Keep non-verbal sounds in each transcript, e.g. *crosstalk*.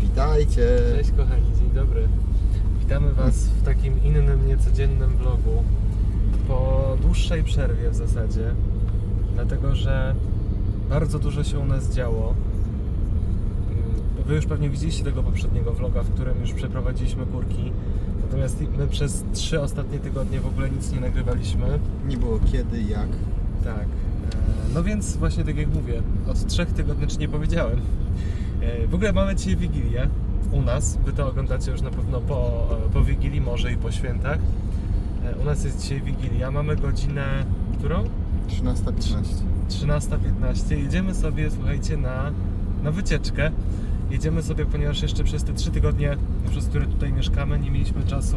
Witajcie. Cześć kochani, dzień dobry. Witamy Was w takim innym, niecodziennym vlogu. Po dłuższej przerwie w zasadzie, dlatego że bardzo dużo się u nas działo. Wy już pewnie widzieliście tego poprzedniego vloga, w którym już przeprowadziliśmy kurki. Natomiast my przez trzy ostatnie tygodnie w ogóle nic nie nagrywaliśmy. Nie było kiedy, jak. Tak. E, No więc właśnie tak jak mówię, od trzech tygodni, czy nie powiedziałem. E, W ogóle mamy dzisiaj Wigilię u nas. Wy to oglądacie już na pewno po, e, po Wigilii, może i po świętach. U nas jest dzisiaj Wigilia. Mamy godzinę, którą? 13.15. 13.15. Jedziemy sobie, słuchajcie, na, na wycieczkę. Jedziemy sobie, ponieważ jeszcze przez te trzy tygodnie, przez które tutaj mieszkamy, nie mieliśmy czasu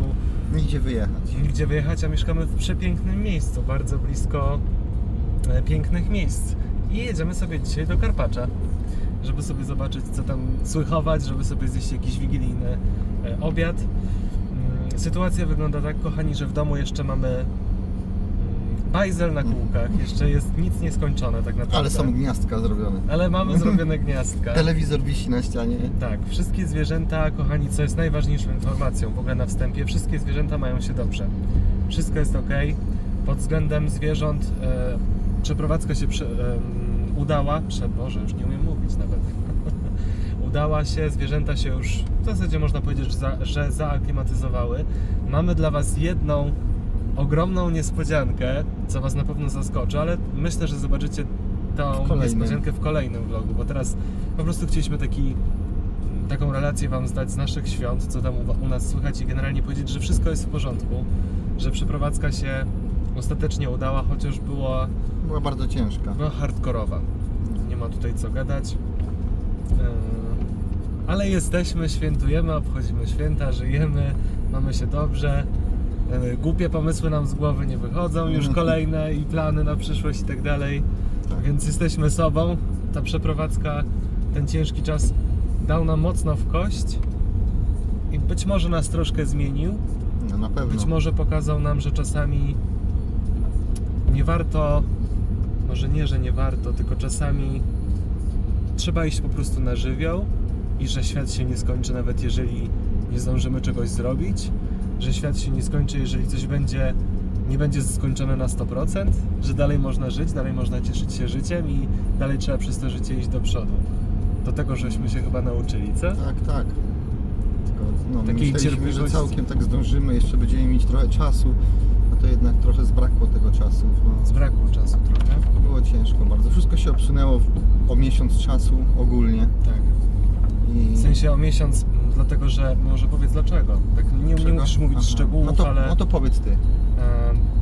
Nigdzie wyjechać. nigdzie wyjechać, a mieszkamy w przepięknym miejscu, bardzo blisko e, pięknych miejsc. I jedziemy sobie dzisiaj do Karpacza, żeby sobie zobaczyć, co tam słychować, żeby sobie zjeść jakiś wigilijny e, obiad. Mm, Sytuacja wygląda tak, kochani, że w domu jeszcze mamy bajzel na kółkach, jeszcze jest nic nieskończone tak naprawdę. Ale są gniazdka zrobione. Ale mamy *laughs* zrobione gniazdka. Telewizor wisi na ścianie. Tak, wszystkie zwierzęta, kochani, co jest najważniejszą informacją w ogóle na wstępie, wszystkie zwierzęta mają się dobrze. Wszystko jest ok. Pod względem zwierząt e, przeprowadzka się prze, em, udała. Prze, Boże, już nie umiem mówić nawet. *laughs* udała się, zwierzęta się już w zasadzie można powiedzieć, że, za, że zaaklimatyzowały. Mamy dla Was jedną ogromną niespodziankę, co Was na pewno zaskoczy, ale myślę, że zobaczycie tą W niespodziankę w kolejnym vlogu, bo teraz po prostu chcieliśmy taki, taką relację Wam zdać z naszych świąt, co tam u, u nas słychać i generalnie powiedzieć, że wszystko jest w porządku, że przeprowadzka się ostatecznie udała, chociaż była, Była bardzo ciężka. była hardkorowa. Nie ma tutaj co gadać. Yy, Ale jesteśmy, świętujemy, obchodzimy święta, żyjemy, mamy się dobrze. Yy, Głupie pomysły nam z głowy nie wychodzą, już Mhm. kolejne i plany na przyszłość i tak dalej. Tak. Więc jesteśmy sobą. Ta przeprowadzka, ten ciężki czas dał nam mocno w kość i być może nas troszkę zmienił. No na pewno. Być może pokazał nam, że czasami nie warto, może nie, że nie warto, tylko czasami trzeba iść po prostu na żywioł i że świat się nie skończy, nawet jeżeli nie zdążymy czegoś zrobić, że świat się nie skończy, jeżeli coś będzie, nie będzie skończone na 100%, że dalej można żyć, dalej można cieszyć się życiem i dalej trzeba przez to życie iść do przodu. Do tego żeśmy się chyba nauczyli, co? Tak, tak. Tylko no, Takiej myśleliśmy, że całkiem tak zdążymy, jeszcze będziemy mieć trochę czasu. A to jednak trochę zbrakło tego czasu. No, Zbrakło czasu trochę. było ciężko bardzo. Wszystko się obsunęło o miesiąc czasu ogólnie. Tak. I... W sensie o miesiąc, dlatego że może powiedz dlaczego. Tak nie, nie Czego? musisz mówić Aha. szczegółów, no to, ale No to powiedz ty. e,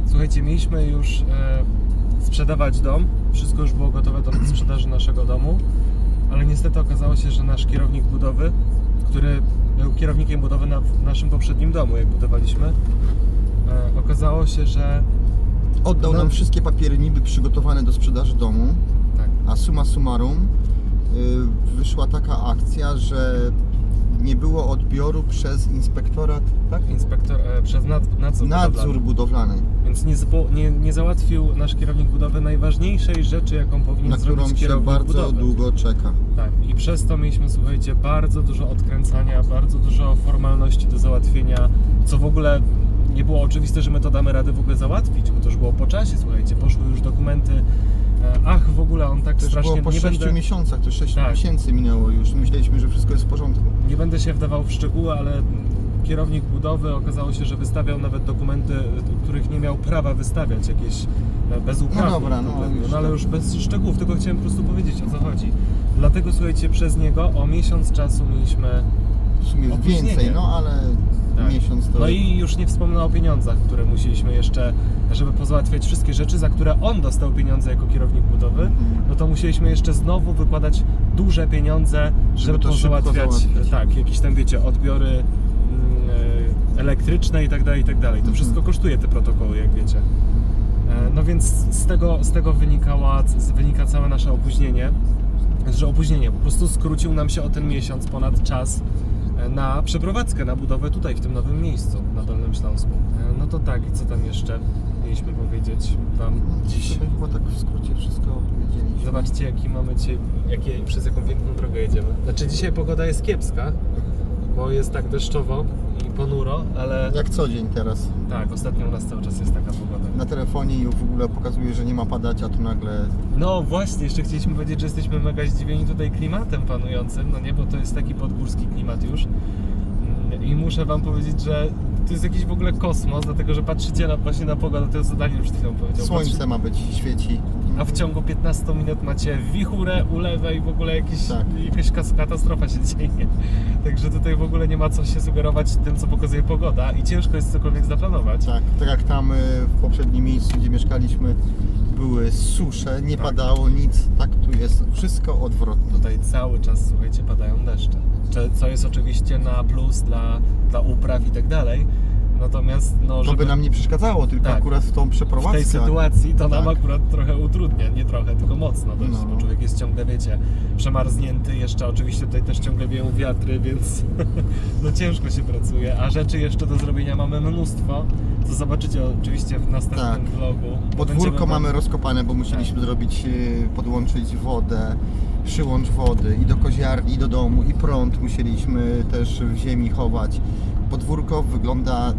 słuchajcie, mieliśmy już e, sprzedawać dom. Wszystko już było gotowe do sprzedaży naszego domu, ale niestety okazało się, że nasz kierownik budowy, który był kierownikiem budowy na w naszym poprzednim domu, jak budowaliśmy, e, okazało się, że Oddał No. nam wszystkie papiery niby przygotowane do sprzedaży domu, tak, a summa summarum y, wyszła taka akcja, że nie było odbioru przez inspektorat, tak? inspektor e, przez nad, nadzór, Nadzór budowlany. budowlany, Więc nie, zpo- nie, nie załatwił nasz kierownik budowy najważniejszej rzeczy, jaką powinien na którą zrobić się kierownik bardzo budowy. długo czeka. Tak, i przez to mieliśmy, słuchajcie, bardzo dużo odkręcania, bardzo dużo formalności do załatwienia, co w ogóle nie było oczywiste, że my to damy radę w ogóle załatwić, bo to już było po czasie, słuchajcie, poszły już dokumenty. E, Ach, w ogóle on tak To strasznie było po nie 6 będę, miesiącach, to 6 Tak. miesięcy minęło już. Myśleliśmy, że wszystko jest w porządku. nie będę się wdawał w szczegóły, ale kierownik budowy okazało się, że wystawiał nawet dokumenty, których nie miał prawa wystawiać, jakieś e, bezuprawnień. No dobra, no już no ale tak. już bez szczegółów, tylko chciałem po prostu powiedzieć o co chodzi. Dlatego słuchajcie, przez niego o miesiąc czasu mieliśmy W sumie więcej, no ale Tak. miesiąc to... No i już nie wspomnę o pieniądzach, które musieliśmy jeszcze, żeby pozałatwiać wszystkie rzeczy, za które on dostał pieniądze jako kierownik budowy, Mhm. no to musieliśmy jeszcze znowu wykładać duże pieniądze, żeby, to szybko pozałatwiać, załatwić. tak, jakieś tam wiecie, odbiory mm, e, elektryczne i tak dalej, i tak dalej. To Mhm. wszystko kosztuje te protokoły, jak wiecie. E, No więc z tego, z tego wynikała, wynika całe nasze opóźnienie, że opóźnienie po prostu skrócił nam się o ten miesiąc ponad czas, na przeprowadzkę, na budowę tutaj, w tym nowym miejscu, na Dolnym Śląsku. E, No to tak, i co tam jeszcze mieliśmy powiedzieć Wam dziś? Sobie chyba tak w skrócie wszystko opowiedzieliśmy. Zobaczcie, jaki mamy dzisiaj, jakie, przez jaką piękną drogę jedziemy. Znaczy dzisiaj pogoda jest kiepska, bo jest tak deszczowo ponuro, ale Jak co dzień teraz. tak, ostatnio u nas cały czas jest taka pogoda. Na telefonie i w ogóle pokazuje, że nie ma padać, a tu nagle No właśnie, jeszcze chcieliśmy powiedzieć, że jesteśmy mega zdziwieni tutaj klimatem panującym, no nie, bo to jest taki podgórski klimat już. Mm, I muszę wam powiedzieć, że to jest jakiś w ogóle kosmos, dlatego że patrzycie na, właśnie na pogodę, to jest zadanie przed chwilą powiedział. słońce ma być, świeci. A w ciągu 15 minut macie wichurę, ulewę i w ogóle jakieś, Tak. jakaś katastrofa się dzieje. *laughs* Także tutaj w ogóle nie ma co się sugerować tym, co pokazuje pogoda i ciężko jest cokolwiek zaplanować. Tak, tak jak tam y, w poprzednim miejscu, gdzie mieszkaliśmy, były susze, nie Tak. padało nic, tak tu jest wszystko odwrotnie. Tutaj cały czas, słuchajcie, padają deszcze. Cze- Co jest oczywiście na plus dla, dla upraw i tak dalej. Natomiast, no, To żeby by nam nie przeszkadzało, tylko Tak. akurat w tą w przeprowadzkę. tej sytuacji to nam Tak. akurat trochę utrudnia. Nie trochę, tylko mocno dość, No. bo człowiek jest ciągle, wiecie, przemarznięty. Jeszcze oczywiście tutaj też ciągle wieją wiatry, więc *laughs* no ciężko się pracuje. A rzeczy jeszcze do zrobienia mamy mnóstwo, co zobaczycie oczywiście w następnym Tak. vlogu. Podwórko wam- mamy rozkopane, bo musieliśmy zrobić, y, podłączyć wodę, przyłącz wody i do koziarni, i do domu, i prąd musieliśmy też w ziemi chować. Podwórko wygląda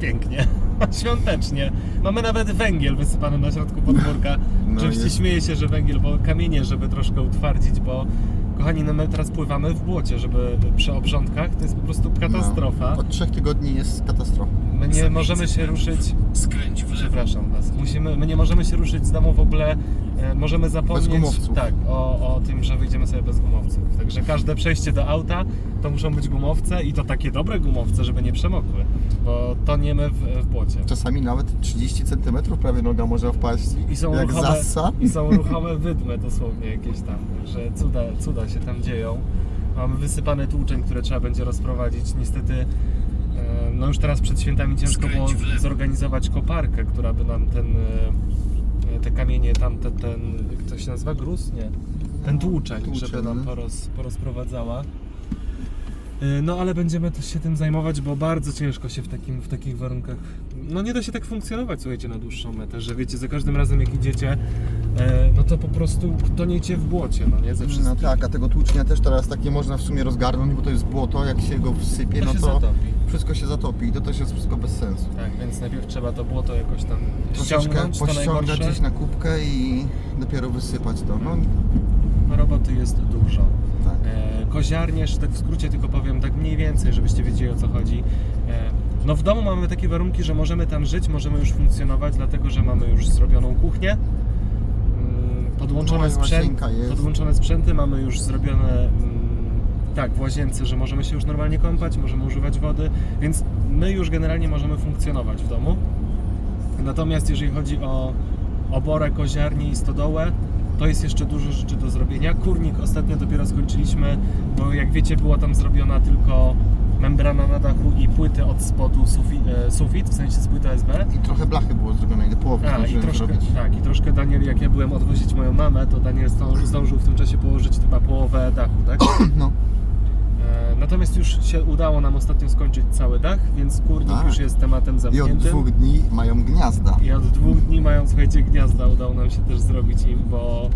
Pięknie, *laughs* świątecznie. Mamy nawet węgiel wysypany na środku podwórka. *laughs* No Oczywiście jest- śmieję się, że węgiel, bo kamienie, żeby troszkę utwardzić, bo kochani, no my teraz pływamy w błocie, żeby przy obrządkach to jest po prostu katastrofa. No, od trzech tygodni jest katastrofa. My nie możemy się ruszyć. Przepraszam was. Musimy, my nie możemy się ruszyć z domu w ogóle. E, możemy zapomnieć gumowców. tak, o, o tym, że wyjdziemy sobie bez gumowców. Także każde przejście do auta to muszą być gumowce i to takie dobre gumowce, żeby nie przemokły, bo toniemy w, w błocie. Czasami nawet 30 cm prawie noga może wpaść. I są jak ruchome, zassa. I są ruchome wydmy dosłownie jakieś tam, że cuda, cuda się tam dzieją. Mamy wysypane tłuczeń, które trzeba będzie rozprowadzić. Niestety, no już teraz przed świętami ciężko było zorganizować koparkę, która by nam ten, e, te kamienie, tam te, ten, jak to się nazywa, gruz? Nie. Ten tłuczeń, Tłuczeń, żeby nam no. poroz, porozprowadzała. E, No ale będziemy też się tym zajmować, bo bardzo ciężko się w, takim, w takich warunkach. No nie da się tak funkcjonować, słuchajcie, na dłuższą metę, że wiecie, za każdym razem jak idziecie, e, no to po prostu toniecie w błocie, no nie? Ze No tak, a tego tłucznia też teraz takie można w sumie rozgarnąć, bo to jest błoto, jak się go wsypie, To no się to zatopi. Wszystko się zatopi i to też jest wszystko bez sensu. Tak, więc najpierw trzeba to błoto jakoś tam Troszeczkę ściągnąć, to pościągać najgorsze. gdzieś na kubkę i dopiero wysypać to. No Roboty jest dużo. tak. E, koziarnie, jeszcze tak w skrócie tylko powiem tak mniej więcej, żebyście wiedzieli o co chodzi. E, no w domu mamy takie warunki, że możemy tam żyć, możemy już funkcjonować, dlatego że mamy już zrobioną kuchnię. Mm, Podłączone, No sprzęt, łazienka jest. podłączone sprzęty mamy już zrobione mm, tak w łazience, że możemy się już normalnie kąpać, możemy używać wody, więc my już generalnie możemy funkcjonować w domu. Natomiast jeżeli chodzi o oborę, koziarnię i stodołę, to jest jeszcze dużo rzeczy do zrobienia. Kurnik ostatnio dopiero skończyliśmy, bo jak wiecie była tam zrobiona tylko membrana na dachu i płyty od spodu sufi, e, sufit, w sensie z płyty SB. I trochę blachy było zrobione i do połowy A, i troszkę, zrobić. tak, i troszkę Daniel, jak ja byłem odwozić moją mamę, to Daniel zdążył, w tym czasie położyć chyba połowę dachu, tak? *clears throat* No, Natomiast już się udało nam ostatnio skończyć cały dach, więc kurnik Tak. już jest tematem i od zamkniętym. dwóch dni mają gniazda. I od dwóch dni mają, słuchajcie, gniazda udało nam się też zrobić im, bo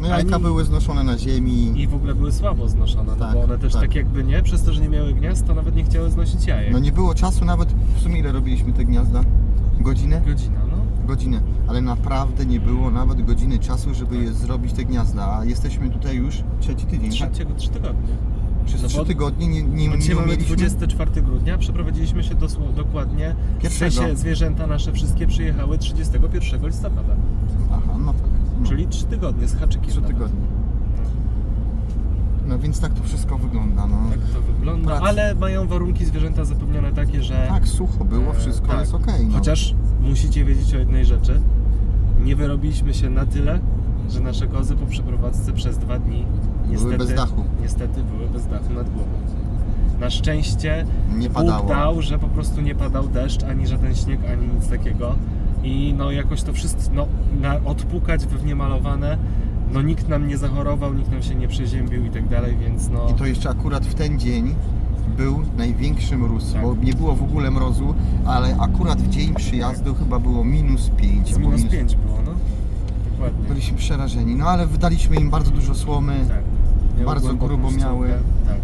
No jajka ani- były znoszone na ziemi. i w ogóle były słabo znoszone, no Tak, bo one też tak. tak. jakby nie, przez to, że nie miały gniazd, to nawet nie chciały znosić jajek. No nie było czasu nawet, w sumie ile robiliśmy te gniazda? Godzinę? Godzina, no. Godzinę. Ale naprawdę nie było nawet godziny czasu, żeby je zrobić te gniazda. A jesteśmy tutaj już trzeci tydzień, tak? Trzeciego, trzy tygodnie. Przez No trzy tygodnie nie, nie, dzisiaj nie mamy umieliśmy... 24 grudnia, przeprowadziliśmy się dosło- dokładnie, w Pierwszego. sensie zwierzęta nasze wszystkie przyjechały 31 listopada, Aha, no tak. No. czyli trzy tygodnie z haczykiem. Trzy tygodnie. No więc tak to wszystko wygląda, no. Tak to wygląda, Pracy. ale mają warunki zwierzęta zapewnione takie, że... Tak, sucho było, E, wszystko tak. jest okej. no. Chociaż musicie wiedzieć o jednej rzeczy. Nie wyrobiliśmy się na tyle, że nasze kozy po przeprowadzce przez dwa dni niestety, bez dachu. niestety były bez dachu nad głową. Na szczęście Nie Bóg dał, że po prostu nie padał deszcz, ani żaden śnieg, ani nic takiego. I no jakoś to wszystko, no na, odpukać we no nikt nam nie zachorował, nikt nam się nie przeziębił i tak dalej, więc no... I to jeszcze akurat w ten dzień był największy mróz, Tak. bo nie było w ogóle mrozu, ale akurat w dzień przyjazdu chyba było minus 5. z minus 5 było, no. Dokładnie. Byliśmy przerażeni, no ale wydaliśmy im bardzo dużo słomy. Tak. Miały Bardzo głęboką grubo miały. Tak.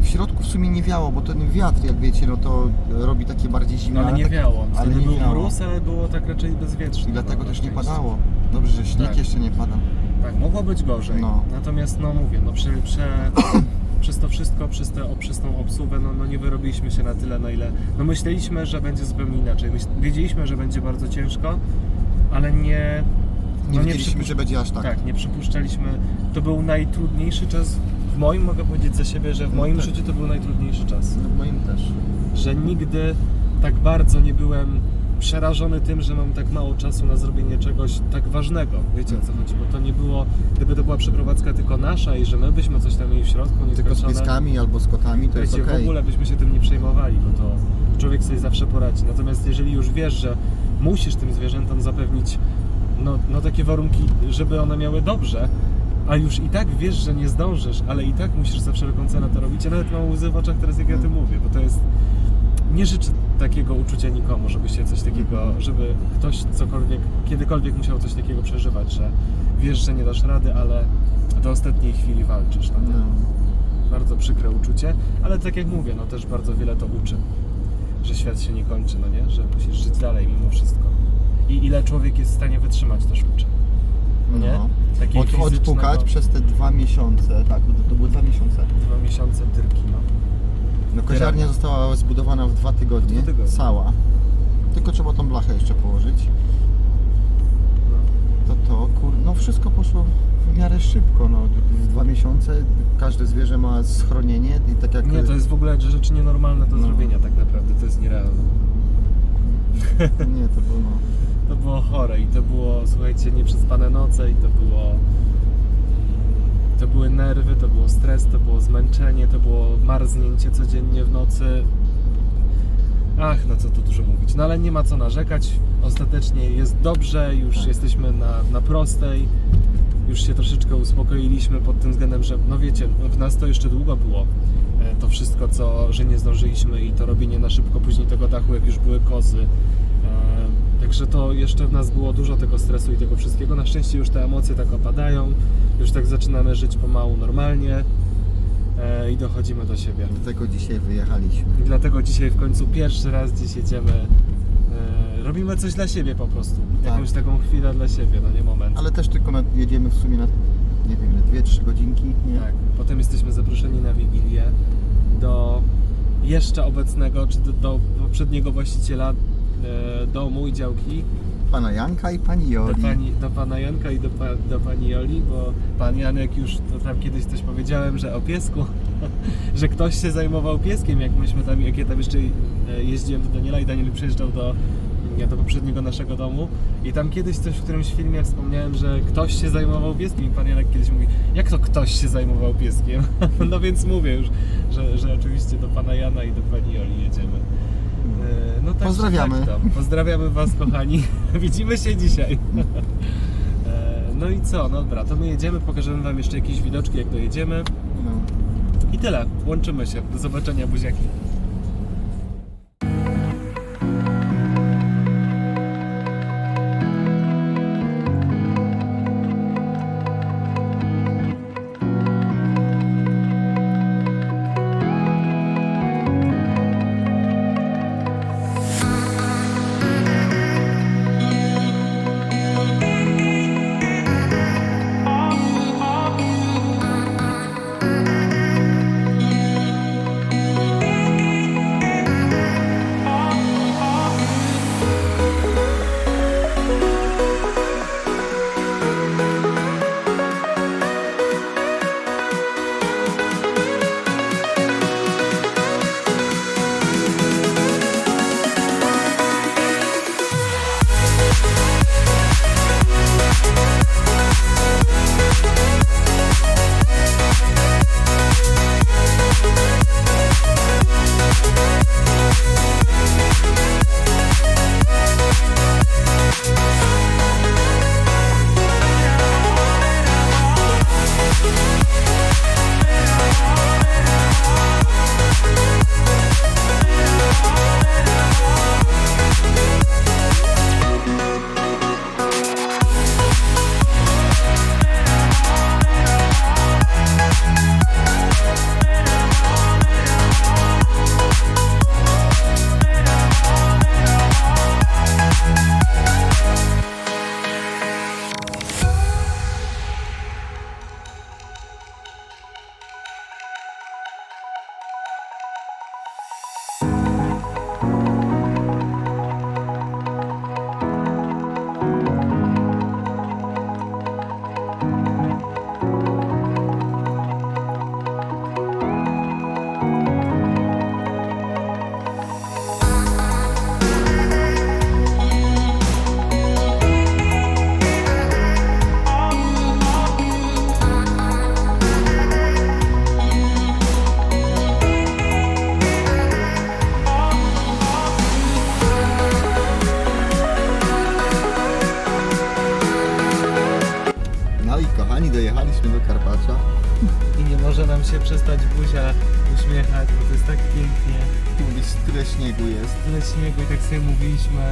W środku w sumie nie wiało, bo ten wiatr, jak wiecie, no to robi takie bardziej zimne. Ale nie tak, wiało. Ale Wtedy nie był wiało. mróz, ale było tak raczej bezwietrzne. I dlatego no, też nie padało. Dobrze, że śnieg Tak. jeszcze nie pada. Tak, mogło być gorzej. No. Natomiast no mówię, no prze, prze, *coughs* przez to wszystko, przez, te, przez tą obsługę, no, no nie wyrobiliśmy się na tyle, na ile. No myśleliśmy, że będzie zupełnie inaczej. Myśl, wiedzieliśmy, że będzie bardzo ciężko, ale nie. Nie no wiedzieliśmy, przypuszcz- że będzie aż tak. Tak, nie przypuszczaliśmy. To był najtrudniejszy czas. W moim mogę powiedzieć za siebie, że w moim Tak. życiu to był najtrudniejszy czas. No, w moim też. Że nigdy tak bardzo nie byłem przerażony tym, że mam tak mało czasu na zrobienie czegoś tak ważnego. Wiecie o co chodzi? Bo to nie było, gdyby to była przeprowadzka tylko nasza i że my byśmy coś tam mieli w środku, Tylko z pieskami albo z kotami to jest wiecie, okej. w ogóle byśmy się tym nie przejmowali, bo to człowiek sobie zawsze poradzi. Natomiast jeżeli już wiesz, że musisz tym zwierzętom zapewnić no, no takie warunki, żeby one miały dobrze, a już i tak wiesz, że nie zdążysz, ale i tak musisz za wszelką cenę to robić. Ja nawet mam łzy w oczach teraz, jak ja o tym mówię, bo to jest... Nie życzę takiego uczucia nikomu, żeby się coś takiego, żeby ktoś cokolwiek, kiedykolwiek musiał coś takiego przeżywać, że wiesz, że nie dasz rady, ale do ostatniej chwili walczysz. No? No. bardzo przykre uczucie, ale tak jak mówię, no też bardzo wiele to uczy, że świat się nie kończy, no nie, że musisz żyć dalej mimo wszystko. I ile człowiek jest w stanie wytrzymać też uczy. Nie? No. Takiej Od, fizycznego- odpukać przez te dwa miesiące, tak, to, to były dwa miesiące. Dwa miesiące dyrki, no. No koziarnia została zbudowana w dwa tygodnie, W dwa tygodnie. cała. Tylko trzeba tą blachę jeszcze położyć. no. To to, kur... no wszystko poszło w miarę szybko, no. W dwa miesiące każde zwierzę ma schronienie i tak jak... Nie, to jest w ogóle rzecz nienormalna do No. zrobienia tak naprawdę, to jest nierealne. Nie, to było no... To było chore i to było, słuchajcie, nieprzespane noce i to było... To były nerwy, to było stres, to było zmęczenie, to było marznięcie codziennie w nocy. Ach, no co tu dużo mówić. No ale nie ma co narzekać. Ostatecznie jest dobrze, już jesteśmy na, na prostej. Już się troszeczkę uspokoiliśmy pod tym względem, że no wiecie, w nas to jeszcze długo było. e, To wszystko, co, że nie zdążyliśmy i to robienie na szybko później tego dachu, jak już były kozy. Także to jeszcze w nas było dużo tego stresu i tego wszystkiego. Na szczęście już te emocje tak opadają, już tak zaczynamy żyć pomału normalnie e, i dochodzimy do siebie. Dlatego dzisiaj wyjechaliśmy. I dlatego dzisiaj w końcu pierwszy raz gdzieś jedziemy. E, robimy coś dla siebie po prostu. Tak. Jakąś taką chwilę dla siebie, no nie moment. Ale też tylko na, jedziemy w sumie na, nie wiem, 2-3 godzinki, nie? Tak. Potem jesteśmy zaproszeni na Wigilię do jeszcze obecnego, czy do, do poprzedniego właściciela domu i działki, Pana Janka i pani do, Joli. pani, do pana Janka i do, pa, do pani Joli, bo pan Janek już to tam kiedyś coś powiedziałem, że o piesku, *laughs* że ktoś się zajmował pieskiem, jak myśmy tam, jak ja tam jeszcze e, jeździłem do Daniela i Daniel przyjeżdżał do, do poprzedniego naszego domu i tam kiedyś coś w którymś filmie wspomniałem, że ktoś się zajmował pieskiem i pan Janek kiedyś mówi, jak to ktoś się zajmował pieskiem? *laughs* no więc mówię już, że, że oczywiście do pana Jana i do pani Joli jedziemy. E, No tak, Pozdrawiamy. Tak, to. Pozdrawiamy Was, kochani. *laughs* Widzimy się dzisiaj. *laughs* E, No i co? No dobra, to my jedziemy, pokażemy Wam jeszcze jakieś widoczki, jak dojedziemy. No. I tyle. Łączymy się. Do zobaczenia, buziaki. Buzia, uśmiechać, bo to jest tak pięknie. Tu gdzieś tyle śniegu jest. Tyle śniegu i tak sobie mówiliśmy,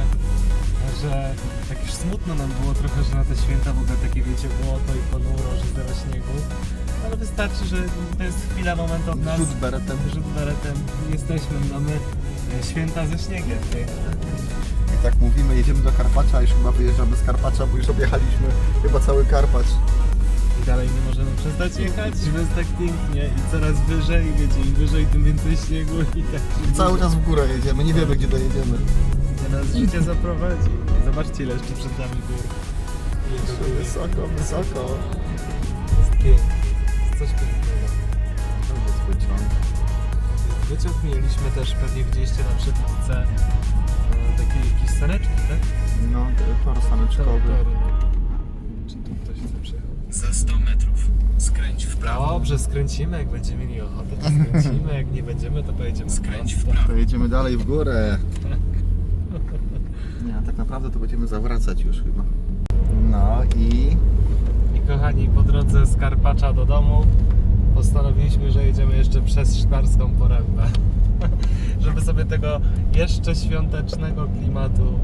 że tak już smutno nam było trochę, że na te święta w ogóle takie wiecie błoto i ponuro, że zero śniegu. Ale wystarczy, że to jest chwila, moment od nas. Rzut beretem. Rzut beretem. Jesteśmy, mamy e, święta ze śniegiem. I tak mówimy, jedziemy do Karpacza, już chyba wyjeżdżamy z Karpacza, bo już objechaliśmy chyba cały Karpacz. I dalej nie możemy przestać jechać, bo jest tak pięknie i coraz wyżej, wiecie, im wyżej, tym więcej śniegu i tak się Cały czas w górę jedziemy, nie wiemy gdzie dojedziemy. Gdzie nas życie zaprowadzi. Zobaczcie ile jeszcze przed nami gór. Wysoko, wysoko. Jest pięknie. Jest coś pięknego. To jest wyciąg. Wyciąg mieliśmy też, pewnie widzieliście na przebitce e, takie jakieś saneczki, tak? No, tor saneczkowy. Czy 100 metrów skręć w prawo. Dobrze, skręcimy, jak będziemy mieli ochotę, to skręcimy, jak nie będziemy, to pojedziemy Skręć w prosto. prawo. To jedziemy dalej w górę. Tak. Nie, a tak naprawdę to będziemy zawracać już chyba. No i I kochani, po drodze z Karpacza do domu postanowiliśmy, że jedziemy jeszcze przez Szklarską Porębę. *laughs* Żeby sobie tego jeszcze świątecznego klimatu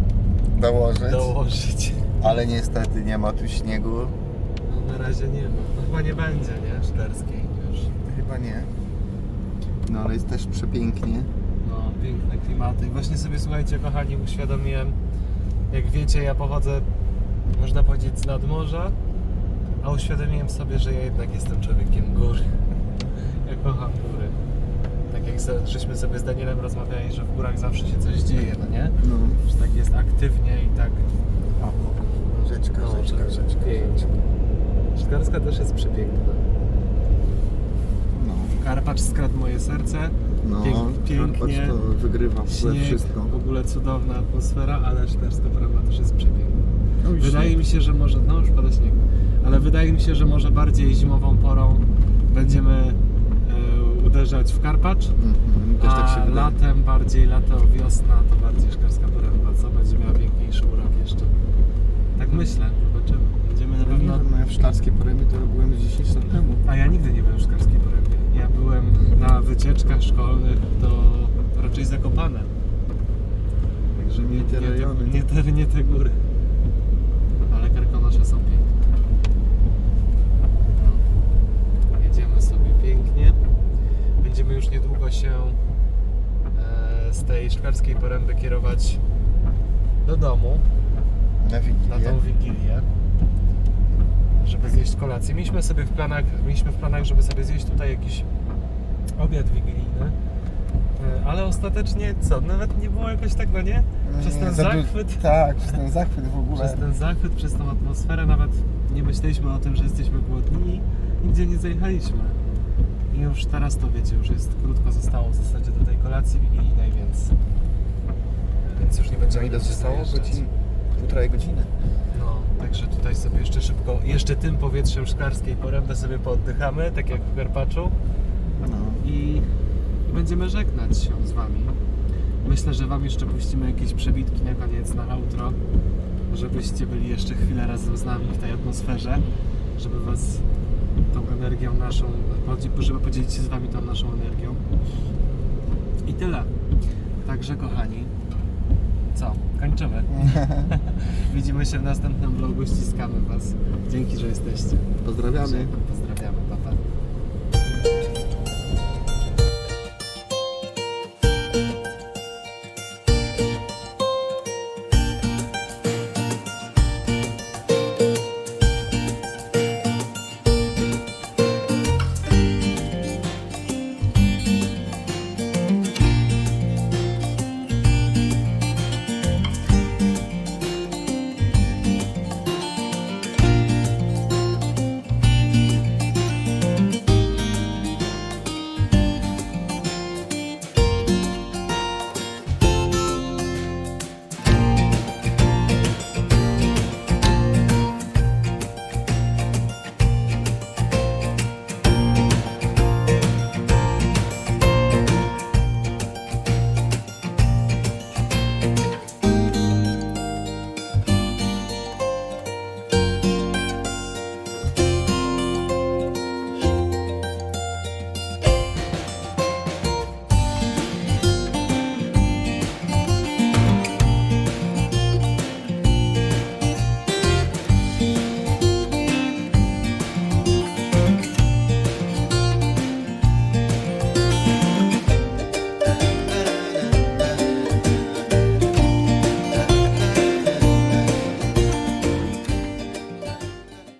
dołożyć. dołożyć. Ale niestety nie ma tu śniegu. Na razie nie ma. No, chyba nie będzie, nie? Szklarskiej już. Chyba nie. No ale jest też przepięknie. No, piękne klimaty. I właśnie sobie, słuchajcie, kochani, uświadomiłem, jak wiecie, ja pochodzę, można powiedzieć, z nadmorza, a uświadomiłem sobie, że ja jednak jestem człowiekiem gór. *laughs* Ja kocham góry. Tak jak żeśmy sobie z Danielem rozmawiali, że w górach zawsze się coś dzieje, no nie? No. Że tak jest aktywnie i tak... O, rzeczka, No, rzeczka, że- rzeczka. Szklarska też jest przepiękna. No. Karpacz skradł moje serce. No, Pięk- pięknie. Karpacz to wygrywa we Śnieg, wszystko. w ogóle cudowna atmosfera, ale szklarska prawa też jest przepiękna. No Wydaje mi się, że może, no już pada śnieg, ale wydaje mi się, że może bardziej zimową porą będziemy e, uderzać w Karpacz, Mhm, też a tak się wydaje. latem bardziej lato, wiosna to bardziej Szklarska Poręba, co będzie miała piękniejszy urok jeszcze. Tak myślę, zobaczymy. Będziemy na No, nie pewno... wiem, no ja w Szklarskiej Porębie to byłem z 10 lat temu. A ja nigdy nie byłem w Szklarskiej Porębie. Ja byłem na wycieczkach szkolnych do raczej Zakopane. Także nie, Nie te nie, rejony. nie, te, nie te góry. Ale Karkonosze są piękne. No. Jedziemy sobie pięknie. Będziemy już niedługo się e, z tej Szklarskiej Poręby kierować do domu Na na tą Wigilię, żeby zjeść kolację. Mieliśmy sobie w planach, mieliśmy w planach, żeby sobie zjeść tutaj jakiś obiad wigilijny, E, ale ostatecznie co, nawet nie było jakoś tak, no nie? Przez ten zachwyt, Tak, przez ten zachwyt w ogóle. przez ten zachwyt, przez tą atmosferę nawet nie myśleliśmy o tym, że jesteśmy głodni i nigdzie nie zajechaliśmy. I już teraz to wiecie, już jest krótko zostało w zasadzie do tej kolacji wigilijnej, więc więc już nie będziemy ile nigdzie zostało? Godzin? Półtorej godziny. Sobie jeszcze tym powietrzem szklarskiej porębę sobie pooddychamy, tak jak w Karpaczu No. i będziemy żegnać się z Wami. Myślę, że Wam jeszcze puścimy jakieś przebitki na koniec, na outro, żebyście byli jeszcze chwilę razem z nami w tej atmosferze, żeby Was tą energią naszą, żeby podzielić się z Wami tą naszą energią. I tyle. Także kochani, co? Kończymy. *laughs* Widzimy się w następnym vlogu, ściskamy Was. Dzięki, że jesteście. Pozdrawiamy. Pozdrawiamy.